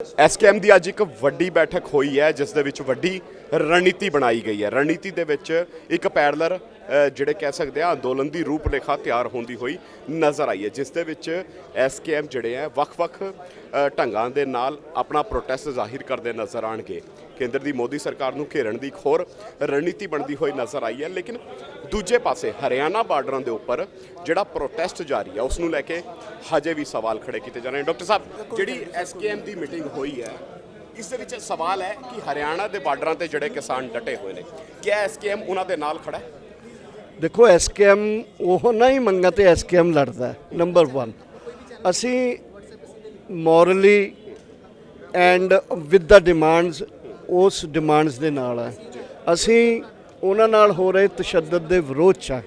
SKM ਦੀ ਅੱਜ ਇੱਕ ਵੱਡੀ ਬੈਠਕ ਹੋਈ ਹੈ ਜਿਸ ਦੇ ਵਿੱਚ ਵੱਡੀ ਰਣਨੀਤੀ ਬਣਾਈ ਗਈ ਹੈ। ਰਣਨੀਤੀ ਦੇ ਵਿੱਚ ਇੱਕ ਪੈਰਲਰ ਜਿਹੜੇ ਕਹਿ ਸਕਦੇ ਆ, ਅੰਦੋਲਨ ਦੀ ਰੂਪਰੇਖਾ ਤਿਆਰ ਹੁੰਦੀ ਹੋਈ ਨਜ਼ਰ ਆਈ ਹੈ, ਜਿਸ ਦੇ ਵਿੱਚ ਐਸਕੇਐਮ ਜਿਹੜੇ ਆ ਵੱਖ-ਵੱਖ ਢੰਗਾਂ ਦੇ ਨਾਲ ਆਪਣਾ ਪ੍ਰੋਟੈਸਟ ਜ਼ਾਹਿਰ ਕਰਦੇ ਨਜ਼ਰ ਆਣਗੇ ਕੇਂਦਰ ਦੀ ਮੋਦੀ ਸਰਕਾਰ ਨੂੰ ਘੇਰਨ ਦੀ ਇੱਕ ਹੋਰ ਰਣਨੀਤੀ ਬਣਦੀ ਹੋਈ ਨਜ਼ਰ ਆਈ ਹੈ, ਲੇਕਿਨ ਦੂਜੇ ਪਾਸੇ ਹਰਿਆਣਾ ਬਾਰਡਰਾਂ ਦੇ ਉੱਪਰ ਜਿਹੜਾ ਪ੍ਰੋਟੈਸਟ ਜਾਰੀ ਹੈ ਉਸ ਨੂੰ ਲੈ ਕੇ ਹਜੇ ਵੀ ਸਵਾਲ ਖੜੇ ਕੀਤੇ ਜਾ ਰਹੇ ਨੇ। ਡਾਕਟਰ ਸਾਹਿਬ, ਜਿਹੜੀ ਐਸਕੇਐਮ ਦੀ ਮੀਟਿੰਗ ਹੋਈ ਹੈ ਇਸ ਦੇ ਵਿੱਚ ਸਵਾਲ ਹੈ ਕਿ ਹਰਿਆਣਾ ਦੇ ਬਾਰਡਰਾਂ ਤੇ ਜਿਹੜੇ ਕਿਸਾਨ ਡਟੇ ਹੋਏ ਨੇ, ਕੀ ਐਸਕੇਐਮ ਉਹਨਾਂ ਦੇ ਨਾਲ ਖੜਾ ਹੈ? ਦੇਖੋ ਐਸਕੇਐਮ ਉਹ ਨਾ ਹੀ ਮੰਗਾਂ ਤੇ ਐਸਕੇਐਮ ਲੜਦਾ ਨੰਬਰ 1 ਅਸੀਂ morally and with the demands ਉਸ ਡਿਮਾਂਡਸ ਦੇ ਨਾਲ ਹੈ। ਅਸੀਂ ਉਹਨਾਂ ਨਾਲ ਹੋ ਰਹੇ ਤਸ਼ੱਦਦ ਦੇ ਵਿਰੋਧ ਚ ਹਾਂ।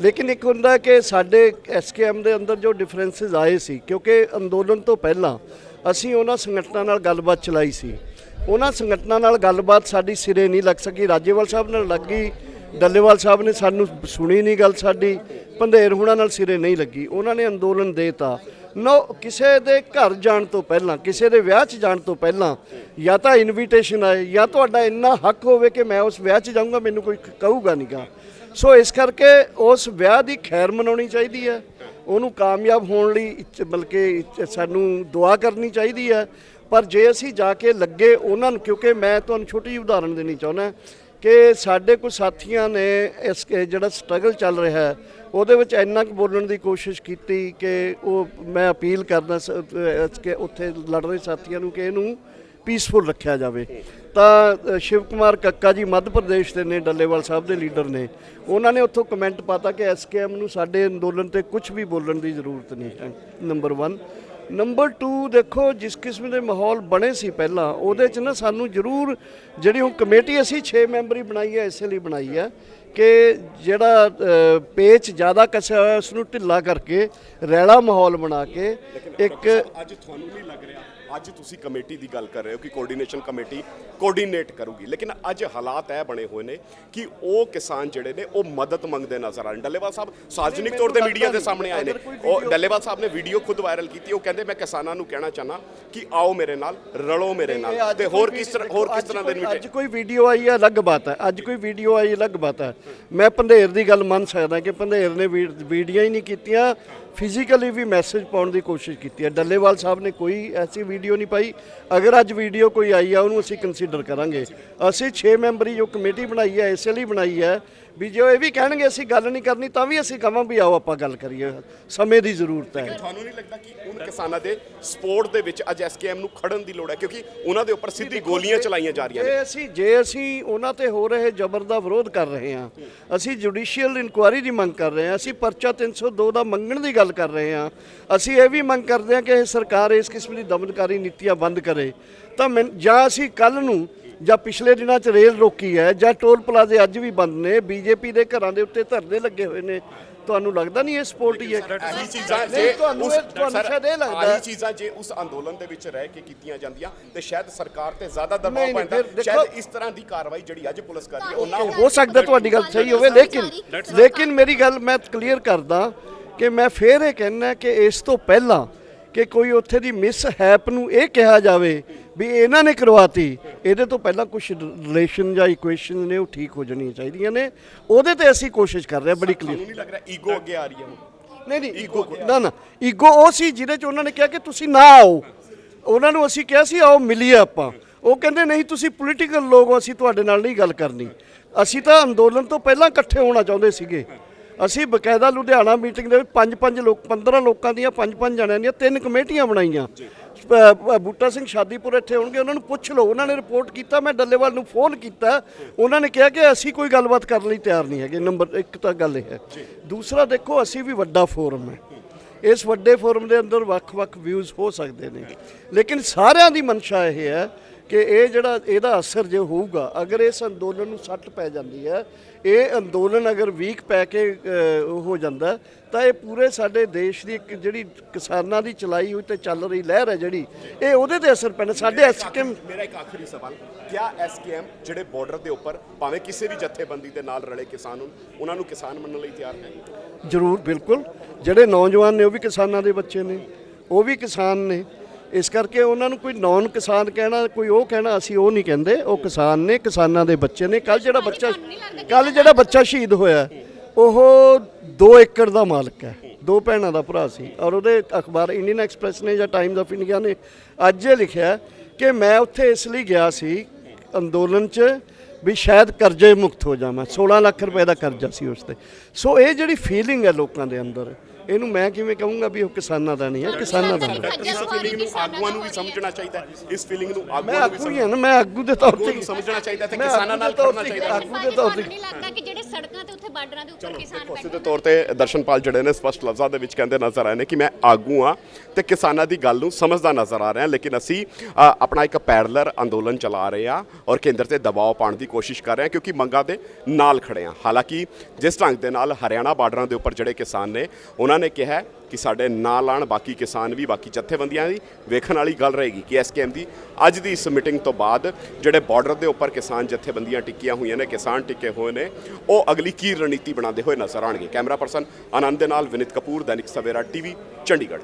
ਲੇਕਿਨ ਇੱਕ ਹੁੰਦਾ ਕਿ ਸਾਡੇ ਐਸਕੇਐਮ ਦੇ ਅੰਦਰ ਜੋ ਡਿਫਰੈਂਸਸ ਆਏ ਸੀ, ਕਿਉਂਕਿ ਅੰਦੋਲਨ ਤੋਂ ਪਹਿਲਾਂ ਅਸੀਂ ਉਹਨਾਂ ਸੰਗਠਨਾਂ ਨਾਲ ਗੱਲਬਾਤ ਚਲਾਈ ਸੀ। ਉਹਨਾਂ ਸੰਗਠਨਾਂ ਨਾਲ ਗੱਲਬਾਤ ਸਾਡੀ ਸਿਰੇ ਨਹੀਂ ਲੱਗ ਸਕੀ। ਰਾਜੇਵਾਲ ਸਾਹਿਬ ਨਾਲ ਲੱਗੀ ਡੱਲੇਵਾਲ ਸਾਹਿਬ ਨੇ ਸਾਨੂੰ ਸੁਣੀ ਨਹੀਂ ਗੱਲ ਸਾਡੀ। ਪੰਧੇਰ ਹੁਣਾਂ ਨਾਲ ਸਿਰੇ ਨਹੀਂ ਲੱਗੀ। ਉਹਨਾਂ ਨੇ ਅੰਦੋਲਨ ਦੇਤਾ। ਨੋ, ਕਿਸੇ ਦੇ ਘਰ ਜਾਣ ਤੋਂ ਪਹਿਲਾਂ, ਕਿਸੇ ਦੇ ਵਿਆਹ 'ਚ ਜਾਣ ਤੋਂ ਪਹਿਲਾਂ ਜਾਂ ਤਾਂ ਇਨਵੀਟੇਸ਼ਨ ਆਏ, ਜਾਂ ਤੁਹਾਡਾ ਇੰਨਾ ਹੱਕ ਹੋਵੇ ਕਿ ਮੈਂ ਉਸ ਵਿਆਹ 'ਚ ਜਾਊਂਗਾ, ਮੈਨੂੰ ਕੋਈ ਕਹੂਗਾ ਨਹੀਂਗਾ ਸੋ ਇਸ ਕਰਕੇ ਉਸ ਵਿਆਹ ਦੀ ਖੈਰ ਮਨਾਉਣੀ ਚਾਹੀਦੀ ਹੈ। ਉਹਨੂੰ ਕਾਮਯਾਬ ਹੋਣ ਲਈ ਇੱਚ- ਬਲਕਿ ਇੱਚ- ਸਾਨੂੰ ਦੁਆ ਕਰਨੀ ਚਾਹੀਦੀ ਹੈ। ਪਰ ਜੇ ਅਸੀਂ ਜਾ ਕੇ ਲੱਗੇ ਉਹਨਾਂ ਨੂੰ, ਕਿਉਂਕਿ ਮੈਂ ਤੁਹਾਨੂੰ ਛੋਟੀ ਜਿਹੀ ਉਦਾਹਰਣ ਦੇਣੀ ਚਾਹੁੰਦਾ ਕਿ ਸਾਡੇ ਕੁਝ ਸਾਥੀਆਂ ਨੇ ਇਸ ਜਿਹੜਾ ਸਟਰਗਲ ਚੱਲ ਰਿਹਾ ਹੈ, ਉਹਦੇ ਵਿੱਚ ਇੰਨਾ ਕੁ ਬੋਲਣ ਦੀ ਕੋਸ਼ਿਸ਼ ਕੀਤੀ ਕਿ ਉਹ ਮੈਂ ਅਪੀਲ ਕਰਦਾ ਸ- ਕਿ ਉੱਥੇ ਲੜ ਰਹੇ ਸਾਥੀਆਂ ਨੂੰ ਕਿ ਇਹਨੂੰ ਪੀਸਫੁਲ ਰੱਖਿਆ ਜਾਵੇ। ਤਾਂ ਸ਼ਿਵ ਕੁਮਾਰ ਕੱਕਾ ਜੀ ਮੱਧ ਪ੍ਰਦੇਸ਼ ਦੇ ਨੇ ਡੱਲੇਵਾਲ ਸਾਹਿਬ ਦੇ ਲੀਡਰ ਨੇ। ਉਹਨਾਂ ਨੇ ਉੱਥੋਂ ਕਮੈਂਟ ਪਾਤਾ ਕਿ ਐਸਕੇਐਮ ਨੂੰ ਸਾਡੇ ਅੰਦੋਲਨ ਤੇ ਕੁਝ ਵੀ ਬੋਲਣ ਦੀ ਜ਼ਰੂਰਤ ਨਹੀਂ। ਹੈ ਨੰਬਰ 1 ਨੰਬਰ 2 ਦੇਖੋ ਜਿਸ ਕਿਸਮ ਦੇ ਮਾਹੌਲ ਬਣੇ ਸੀ ਪਹਿਲਾਂ ਉਹਦੇ 'ਚ ਨਾ ਸਾਨੂੰ ਜ਼ਰੂਰ ਜਿਹੜੀ ਹੁਣ ਕਮੇਟੀ ਅਸੀਂ 6 ਮੈਂਬਰੀ ਬਣਾਈ ਹੈ ਇਸੇ ਲਈ ਬਣਾਈ ਹੈ ਕਿ ਜਿਹੜਾ ਪੇਚ ਜ਼ਿਆਦਾ ਕੱਸਿਆ ਹੋਇਆ ਉਸ ਨੂੰ ਢਿੱਲਾ ਕਰਕੇ ਰੈਲਾ ਮਾਹੌਲ ਬਣਾ ਕੇ ਇੱਕ ਅੱਜ ਤੁਹਾਨੂੰ ਨਹੀਂ ਲੱਗ ਰਿਹਾ। ਅੱਜ ਤੁਸੀਂ ਕਮੇਟੀ ਦੀ ਗੱਲ ਕਰ ਰਹੇ ਹੋ ਕਿ ਕੋਆਰਡੀਨੇਸ਼ਨ ਕਮੇਟੀ ਕੋਆਰਡੀਨੇਟ ਕਰੂਗੀ। ਲੇਕਿਨ ਅੱਜ ਹਾਲਾਤ ਇਹ ਬਣੇ ਹੋਏ ਨੇ ਕਿ ਉਹ ਕਿਸਾਨ ਜਿਹੜੇ ਨੇ ਉਹ ਮਦਦ ਮੰਗਦੇ ਨਜ਼ਰ ਆ ਰਹੇ ਡੱਲੇਵਾਲ ਸਾਹਿਬ ਸਾਰਵਜਨਿਕ ਤੌਰ ਤੇ ਮੀਡੀਆ ਦੇ ਸਾਹਮਣੇ ਆਏ ਨੇ। ਉਹ ਡੱਲੇਵਾਲ ਸਾਹਿਬ ਨੇ ਵੀਡੀਓ ਖੁਦ ਵਾਇਰਲ ਕੀਤੀ ਉਹ ਕਹਿੰਦੇ ਮੈਂ ਕਿਸਾਨਾਂ ਨੂੰ ਕਹਿਣਾ ਚਾਹਨਾ ਕਿ ਆਓ ਮੇਰੇ ਨਾਲ ਰਲੋ ਮੇਰੇ ਨਾਲ ਤੇ ਹੋਰ ਕਿਸ ਤਰ੍ਹਾਂ ਹੋਰ ਕਿਸ ਤਰ੍ਹਾਂ ਦੇ ਅੱਜ ਕੋਈ ਵੀਡੀਓ ਆਈ ਹੈ ਅਲੱਗ ਬਾਤ ਹੈ। ਅੱਜ ਕੋਈ ਵੀਡੀਓ ਆਈ ਅਲੱਗ ਬਾਤ ਹੈ। ਮੈਂ ਪੰਧੇਰ ਦੀ ਗੱਲ ਮੰਨ ਸਕਦਾ ਕਿ ਪੰਧੇਰ ਨੇ ਵੀਡੀਓ ਹੀ ਨਹੀਂ ਕੀਤੀਆਂ। ਫਿਜ਼ੀਕਲੀ ਵੀ ਮੈਸੇਜ ਪਾਉਣ ਦੀ ਕੋਸ਼ਿਸ਼ ਕੀਤੀ ਹੈ। ਡੱਲੇਵਾਲ ਸਾਹਿਬ ਨੇ ਕੋਈ ਐਸੀ ਵੀਡੀਓ ਨਹੀਂ ਪਾਈ। ਅਗਰ ਅੱਜ ਵੀਡੀਓ ਕੋਈ ਆਈ ਆ ਉਹਨੂੰ ਅਸੀਂ ਕੰਸੀਡਰ ਕਰਾਂਗੇ। ਅਸੀਂ 6 ਮੈਂਬਰੀ ਜੋ ਕਮੇਟੀ ਬਣਾਈ ਹੈ ਇਸੇ ਲਈ ਬਣਾਈ ਹੈ ਵੀ ਜੋ ਇਹ ਵੀ ਕਹਿਣਗੇ ਅਸੀਂ ਗੱਲ ਨਹੀਂ ਕਰਨੀ ਤਾਂ ਵੀ ਅਸੀਂ ਕਹਾਂ ਵੀ ਆਓ ਆਪਾਂ ਗੱਲ ਕਰੀਏ। ਸਮੇਂ ਦੀ ਜ਼ਰੂਰਤ ਹੈ। ਤੁਹਾਨੂੰ ਨਹੀਂ ਲੱਗਦਾ ਕਿ ਉਹਨਾਂ ਕਿਸਾਨਾਂ ਦੇ ਸਪੋਰਟ ਦੇ ਵਿੱਚ ਅੱਜ ਐਸਕੇਐਮ ਨੂੰ ਖੜਨ ਦੀ ਲੋੜ ਹੈ? ਕਿਉਂਕਿ ਉਹਨਾਂ ਦੇ ਉੱਪਰ ਸਿੱਧੀ ਗੋਲੀਆਂ ਚਲਾਈਆਂ ਜਾ ਰਹੀਆਂ ਨੇ। ਜੇ ਅਸੀਂ ਜੇ ਅਸੀਂ ਉਹਨਾਂ ਤੇ ਹੋ ਰਹੇ ਜ਼ਬਰ ਦਾ ਵਿਰੋਧ ਕਰ ਰਹੇ ਹਾਂ ਅਸੀਂ ਜੁਡੀਸ਼ੀਅਲ ਇਨਕੁਆਇਰੀ ਦੀ ਮੰਗ ਕਰ ਰਹੇ ਹਾਂ ਅਸੀਂ ਪਰਚਾ 302 ਦਾ ਮੰਗਣ ਦੀ ਗੱਲ ਕਰ ਰਹੇ ਹਾਂ। ਅਸੀਂ ਇਹ ਵੀ ਮੰਗ ਕਰਦੇ ਹਾਂ ਕਿ ਇਹ ਸਰਕਾਰ ਇਸ ਕਿਸਮ ਦੀ ਦਮਨਕਾਰੀ ਨੀਤੀਆਂ ਬੰਦ ਕਰੇ। ਤਾਂ ਜਾਂ ਅਸੀਂ ਕੱਲ ਨੂੰ ਜਾਂ ਪਿਛਲੇ ਦਿਨਾਂ 'ਚ ਰੇਲ ਰੋਕੀ ਹੈ ਜਾਂ ਟੋਲ ਪਲਾਜ਼ੇ ਅੱਜ ਵੀ ਬੰਦ ਨੇ ਬੀਜੇਪੀ ਦੇ ਘਰਾਂ ਦੇ ਉੱਤੇ ਧਰਨੇ ਲੱਗੇ ਹੋਏ ਨੇ। ਤੁਹਾਨੂੰ ਲੱਗਦਾ ਨਹੀਂ ਇਹ ਸਪੋਰਟ ਹੀ ਹੈ? ਇਹੀ ਚੀਜ਼ਾਂ ਨਹੀਂ, ਜੇ ਤੁਹਾਨੂੰ ਇਹ- ਤੁਹਾਨੂੰ ਸ਼ਾਇਦ ਇਹ ਲੱਗਦਾ ਆਹੀ ਹੈ। ਚੀਜ਼ਾਂ ਜੇ ਉਸ ਅੰਦੋਲਨ ਦੇ ਵਿੱਚ ਰਹਿ ਕੇ ਕੀਤੀਆਂ ਜਾਂਦੀਆਂ ਤੇ ਸ਼ਾਇਦ ਸਰਕਾਰ ਤੇ ਜ਼ਿਆਦਾ ਦਬਾਅ ਪੈਂਦਾ। ਸ਼ਾਇਦ ਇਸ ਤਰ੍ਹਾਂ ਦੀ ਕਾਰਵਾਈ ਜਿਹੜੀ ਅੱਜ ਪੁਲਿਸ ਕਰ ਰਹੀ ਹੈ ਉਹ ਨਾ ਹੋ ਸਕਦਾ ਤੁਹਾਡੀ ਗੱਲ ਸਹੀ ਹੋਵੇ ਲੇਕਿਨ ਲੇਕਿਨ ਮੇਰੀ ਗੱਲ ਮੈਂ ਕਲੀਅਰ ਕਰਦਾ ਕਿ ਮੈਂ ਫੇਰ ਇਹ ਕਹਿਣਾ ਕਿ ਇਸ ਤੋਂ ਪਹਿਲਾਂ ਕਿ ਕੋਈ ਉੱਥੇ ਦੀ ਮਿਸ ਹੈਪ ਨੂੰ ਇਹ ਕਿਹਾ ਜਾਵੇ ਵੀ ਇਹਨਾਂ ਨੇ ਕਰਵਾਤੀ ਇਹਦੇ ਤੋਂ ਪਹਿਲਾਂ ਕੁਝ ਰਿਲੇਸ਼ਨ ਜਾਂ ਇਕੁਏਸ਼ਨ ਨੇ ਉਹ ਠੀਕ ਹੋ ਜਾਣੀਆਂ ਚਾਹੀਦੀਆਂ ਨੇ। ਉਹਦੇ ਤੇ ਅਸੀਂ ਕੋਸ਼ਿਸ਼ ਕਰ ਰਹੇ ਹਾਂ ਬੜੀ ਕਲੀਅਰ ਨਹੀਂ ਲੱਗ ਰਿਹਾ ਈਗੋ ਅੱਗੇ ਆ ਰਹੀ ਹੈ ਨਹੀਂ ਨਹੀਂ ਈਗੋ ਨਾ ਨਾ ਈਗੋ ਉਹ ਸੀ ਜਿਹਦੇ ਚ ਉਹਨਾਂ ਨੇ ਕਿਹਾ ਕਿ ਤੁਸੀਂ ਨਾ ਆਓ। ਉਹਨਾਂ ਨੂੰ ਅਸੀਂ ਕਿਹਾ ਸੀ ਆਓ ਮਿਲੀਏ ਆਪਾਂ। ਉਹ ਕਹਿੰਦੇ ਨਹੀਂ ਤੁਸੀਂ ਪੋਲੀਟੀਕਲ ਲੋਕ ਹੋ ਅਸੀਂ ਤੁਹਾਡੇ ਨਾਲ ਨਹੀਂ ਗੱਲ ਕਰਨੀ। ਅਸੀਂ ਤਾਂ ਅੰਦੋਲਨ ਤੋਂ ਪਹਿਲਾਂ ਇਕੱਠੇ ਹੋਣਾ ਚਾਹੁੰਦੇ ਸੀਗੇ। ਅਸੀਂ ਬਕਾਇਦਾ ਲੁਧਿਆਣਾ ਮੀਟਿੰਗ ਦੇ ਵਿੱਚ ਪੰਜ ਪੰਜ ਲੋਕ 15 ਲੋਕਾਂ ਦੀਆਂ ਪੰਜ ਪੰਜ ਜਣਿਆਂ ਦੀਆਂ ਤਿੰਨ ਕਮੇਟੀਆਂ ਬਣਾਈਆਂ। ਬੂਟਾ ਸਿੰਘ ਸ਼ਾਦੀਪੁਰ ਇੱਥੇ ਹੋਣਗੇ ਉਹਨਾਂ ਨੂੰ ਪੁੱਛ ਲਓ ਉਹਨਾਂ ਨੇ ਰਿਪੋਰਟ ਕੀਤਾ ਮੈਂ ਡੱਲੇਵਾਲ ਨੂੰ ਫੋਨ ਕੀਤਾ। ਉਹਨਾਂ ਨੇ ਕਿਹਾ ਕਿ ਅਸੀਂ ਕੋਈ ਗੱਲਬਾਤ ਕਰਨ ਲਈ ਤਿਆਰ ਨਹੀਂ ਹੈਗੇ ਨੰਬਰ ਇੱਕ ਤਾਂ ਗੱਲ ਇਹ ਹੈ। ਦੂਸਰਾ ਦੇਖੋ ਅਸੀਂ ਵੀ ਵੱਡਾ ਫੋਰਮ ਹੈ। ਇਸ ਵੱਡੇ ਫੋਰਮ ਦੇ ਅੰਦਰ ਵੱਖ-ਵੱਖ ਵਿਊਜ਼ ਹੋ ਸਕਦੇ ਨੇ। ਲੇਕਿਨ ਸਾਰਿਆਂ ਦੀ ਮਨਸ਼ਾ ਇਹ ਹੈ ਕਿ ਇਹ ਜਿਹੜਾ ਇਹਦਾ ਅਸਰ ਜੇ ਹੋਊਗਾ ਅਗਰ ਇਸ ਅੰਦੋਲਨ ਨੂੰ ਸੱਟ ਪੈ ਜਾਂਦੀ ਹੈ ਇਹ ਅੰਦੋਲਨ ਅਗਰ ਵੀਕ ਪੈ ਕੇ ਹੋ ਜਾਂਦਾ ਤਾਂ ਇਹ ਪੂਰੇ ਸਾਡੇ ਦੇਸ਼ ਦੀ ਇੱਕ ਜਿਹੜੀ ਕਿਸਾਨਾਂ ਦੀ ਚਲਾਈ ਹੋਈ ਤੇ ਚੱਲ ਰਹੀ ਲਹਿਰ ਹੈ ਜਿਹੜੀ ਇਹ ਉਹਦੇ ਤੇ ਅਸਰ ਪੈਣਾ ਸਾਡੇ ਐਸਕੇਐਮ ਮੇਰਾ ਇੱਕ ਆਖਰੀ ਸਵਾਲ ਕਿਆ ਐਸਕੇਐਮ ਜਿਹੜੇ ਬਾਰਡਰ ਦੇ ਉੱਪਰ ਭਾਵੇਂ ਕਿਸੇ ਵੀ ਜਥੇਬੰਦੀ ਦੇ ਨਾਲ ਰਲੇ ਕਿਸਾਨ ਉਹਨਾਂ ਨੂੰ ਕਿਸਾਨ ਮੰਨਣ ਲਈ ਤਿਆਰ ਹੈ? ਜ਼ਰੂਰ ਬਿਲਕੁਲ ਜਿਹੜੇ ਨੌਜਵਾਨ ਨੇ ਉਹ ਵੀ ਕਿਸਾਨਾਂ ਦੇ ਬੱਚੇ ਨੇ ਉਹ ਵੀ ਕਿਸਾਨ ਨੇ ਇਸ ਕਰਕੇ ਉਹਨਾਂ ਨੂੰ ਕੋਈ ਨੌਨ ਕਿਸਾਨ ਕਹਿਣਾ ਕੋਈ ਉਹ ਕਹਿਣਾ ਅਸੀਂ ਉਹ ਨਹੀਂ ਕਹਿੰਦੇ। ਉਹ ਕਿਸਾਨ ਨੇ ਕਿਸਾਨਾਂ ਦੇ ਬੱਚੇ ਨੇ। ਕੱਲ ਜਿਹੜਾ ਬੱਚਾ ਕੱਲ ਜਿਹੜਾ ਬੱਚਾ ਸ਼ਹੀਦ ਹੋਇਆ ਉਹ 2 ਏਕੜ ਦਾ ਮਾਲਕ ਹੈ। ਦੋ ਭੈਣਾਂ ਦਾ ਭਰਾ ਸੀ। ਔਰ ਉਹਦੇ ਅਖਬਾਰ ਇੰਡੀਅਨ ਐਕਸਪ੍ਰੈਸ ਨੇ ਜਾਂ ਟਾਈਮਜ਼ ਆਫ ਇੰਡੀਆ ਨੇ ਅੱਜ ਇਹ ਲਿਖਿਆ ਕਿ ਮੈਂ ਉੱਥੇ ਇਸ ਲਈ ਗਿਆ ਸੀ ਅੰਦੋਲਨ 'ਚ ਵੀ ਸ਼ਾਇਦ ਕਰਜ਼ੇ ਮੁਕਤ ਹੋ ਜਾਵਾਂ। 16 ਲੱਖ ਰੁਪਏ ਦਾ ਕਰਜ਼ਾ ਸੀ ਉਸ ਤੇ। ਸੋ ਇਹ ਜਿਹੜੀ ਫੀਲਿੰਗ ਹੈ ਲੋਕਾਂ ਦੇ ਅੰਦਰ ਇਹਨੂੰ ਮੈਂ ਕਿਵੇਂ ਕਹੂੰਗਾ ਵੀ ਉਹ ਕਿਸਾਨਾਂ ਦਾ ਨਹੀਂ ਹੈ ਕਿਸਾਨਾਂ ਦਾ ਨਹੀਂ ਹੈ। ਇਸ ਫੀਲਿੰਗ ਨੂੰ ਆਗੂਆਂ ਨੂੰ ਵੀ ਸਮਝਣਾ ਚਾਹੀਦਾ ਹੈ। ਇਸ ਫੀਲਿੰਗ ਨੂੰ ਮੈਂ ਆਗੂਆਂ ਨੂੰ ਵੀ ਆਗੂ ਹੀ ਹਾਂ ਨਾ ਮੈਂ ਆਗੂ ਦੇ ਤੌਰ ਆਗੂਆਂ ਤੇ ਨੂੰ ਸਮਝਣਾ ਚਾਹੀਦਾ ਤੇ ਮੈਂ ਕਿਸਾਨਾਂ ਨਾਲ ਆਗੂ ਦੇ ਤੌਰ ਖੜਨਾ ਤੇ- ਚਾਹੀਦਾ ਹੈ। ਆਗੂ ਦੇ ਤੌਰ ਤੇ ਨਹੀਂ ਲੱਗਦਾ ਕਿ ਜਿਹੜੇ ਸੜਕਾਂ ਤੇ ਉੱਥੇ ਬਾਰਡਰਾਂ ਦੇ ਉੱਪਰ ਕਿਸਾਨ ਬੈਠੇ ਸਿੱਧੇ ਤੌਰ ਤੇ ਦਰਸ਼ਨਪਾਲ ਜਿਹੜੇ ਨੇ ਸਪਸ਼ਟ ਲਫ਼ਜ਼ਾਂ ਦੇ ਵਿੱਚ ਕਹਿੰਦੇ ਨਜ਼ਰ ਆਏ ਨੇ ਕਿ ਮੈਂ ਆਗੂ ਆ ਤੇ ਕਿਸਾਨਾਂ ਦੀ ਗੱਲ ਨੂੰ ਸਮਝਦਾ ਨਜ਼ਰ ਆ ਰਿਹਾ ਲੇਕਿਨ ਅਸੀਂ ਆਪਣਾ ਇੱਕ ਪੈਰਲਰ ਅੰਦੋਲਨ ਚਲਾ ਰਹੇ ਆ ਔਰ ਕੇਂਦਰ ਤੇ ਦਬਾਅ ਪਾਉਣ ਦੀ ਕੋਸ਼ਿਸ਼ ਕਰ ਰਹੇ ਆ ਕਿਉਂਕਿ ਮੰਗਾਂ ਦੇ ਨਾਲ ਖੜੇ ਆ ਹਾਲਾਂਕਿ ਜਿਸ ਢੰਗ ਦੇ ਨਾਲ ਹਰਿਆਣਾ ਬਾਰਡਰਾਂ ਦੇ ਉੱਪਰ ਜਿਹੜੇ ਕਿਸਾਨ ਨੇ ਉਹਨਾਂ ਨੇ ਕਿਹਾ ਕਿ ਸਾਡੇ ਨਾਲ ਆਣ ਬਾਕੀ ਕਿਸਾਨ ਵੀ ਬਾਕੀ ਜਥੇਬੰਦੀਆਂ ਦੀ ਵੇਖਣ ਵਾਲੀ ਗੱਲ ਰਹੇਗੀ ਕਿ ਐਸਕੇਐਮ ਦੀ ਅੱਜ ਦੀ ਇਸ ਮੀਟਿੰਗ ਤੋਂ ਬਾਅਦ ਜਿਹੜੇ ਬਾਰਡਰ ਦੇ ਉੱਪਰ ਕਿਸਾਨ ਜਥੇਬੰਦੀਆਂ ਟਿੱਕੀਆਂ ਹੋਈਆਂ ਨੇ ਕਿਸਾਨ ਟਿੱਕੇ ਹੋਏ ਨੇ ਉਹ ਅਗਲੀ ਕੀ ਰਣਨੀਤੀ ਬਣਾਉਂਦੇ ਹੋਏ ਨਜ਼ਰ ਆਣਗੇ ਕੈਮਰਾ ਪਰਸਨ ਆਨੰਦ ਦੇ ਨਾਲ ਵਿਨਿਤ ਕਪੂਰ, ਦੈਨਿਕ ਸਵੇਰਾ ਟੀਵੀ, ਚੰਡੀਗੜ੍ਹ।